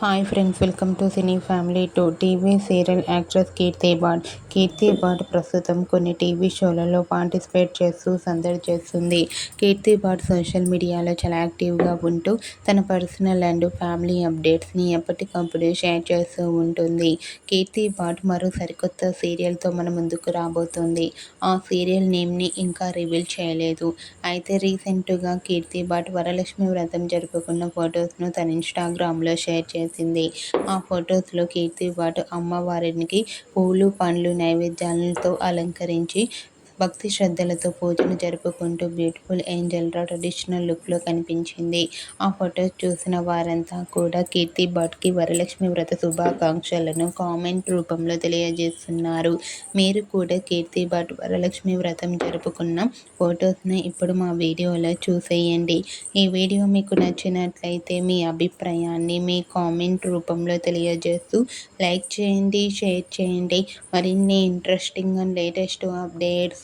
Hi friends welcome to cine family two TV serial actress Keerthi Bhat Keerthi Bhat ప్రస్తుతం కొన్ని TV షోలలో participate చేస్తూ సందడి చేస్తుంది. కీర్తి bat social మీడియాలో చాలా యాక్టివ్గా ఉంటూ తన పర్సనల్ అండ్ ఫ్యామిలీ అప్డేట్స్ని ఎప్పటికప్పుడు షేర్ చేస్తూ ఉంటుంది. కీర్తి బాట్ మరో సరికొత్త సీరియల్తో మన ముందుకు రాబోతుంది. ఆ సీరియల్ నేమ్ని ఇంకా రివీల్ చేయలేదు. అయితే రీసెంట్గా కీర్తి బాట్ వరలక్ష్మి వ్రతం జరుపుకున్న ఫొటోస్ను తన ఇన్స్టాగ్రామ్లో షేర్ చేసి చేసింది. ఆ ఫొటోస్లో కీర్తి పాటు అమ్మవారికి పూలు పండ్లు నైవేద్యాలతో అలంకరించి భక్తి శ్రద్ధలతో పూజలు జరుపుకుంటూ బ్యూటిఫుల్ ఏంజల్గా ట్రెడిషనల్ లుక్లో కనిపించింది. ఆ ఫొటోస్ చూసిన వారంతా కూడా కీర్తి భట్కి వరలక్ష్మి వ్రత శుభాకాంక్షలను కామెంట్ రూపంలో తెలియజేస్తున్నారు. మీరు కూడా కీర్తి భట్ వరలక్ష్మి వ్రతం జరుపుకున్న ఫొటోస్ని ఇప్పుడు మా వీడియోలో చూసేయండి. ఈ వీడియో మీకు నచ్చినట్లయితే మీ అభిప్రాయాన్ని మీ కామెంట్ రూపంలో తెలియజేస్తూ లైక్ చేయండి షేర్ చేయండి. మరిన్ని ఇంట్రెస్టింగ్ అండ్ లేటెస్ట్ అప్డేట్స్